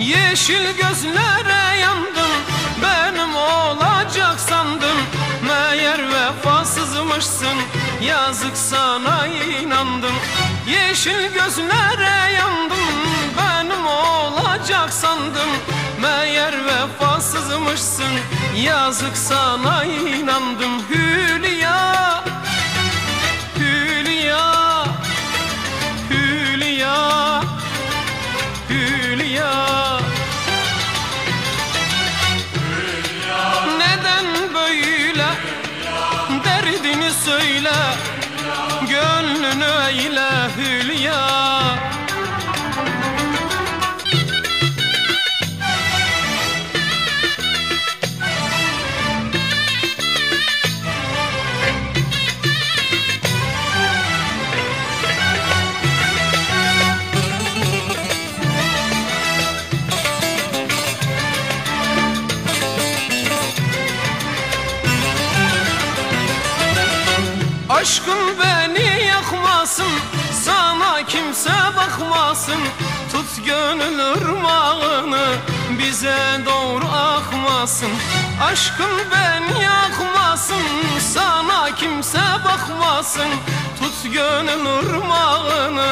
Yeşil gözlere yandım Benim olacak sandım. Meğer vefasızmışsın Yazık sana inandım. Yeşil gözlere yandım Benim olacak sandım. Meğer vefasızmışsın Yazık sana inandım Derdini söyle Gönlünü eyle Hülya Aşkın beni yakmasın Sana kimse bakmasın. Tut gönül ırmağını Bize doğru akmasın. Aşkın beni yakmasın Sana kimse bakmasın. Tut gönül ırmağını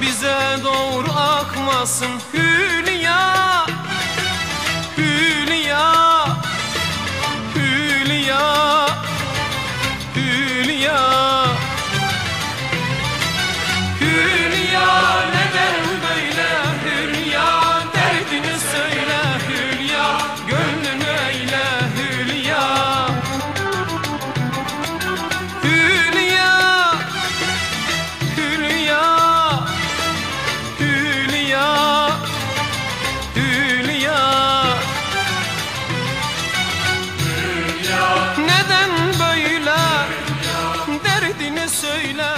Bize doğru akmasın. Hülya söyle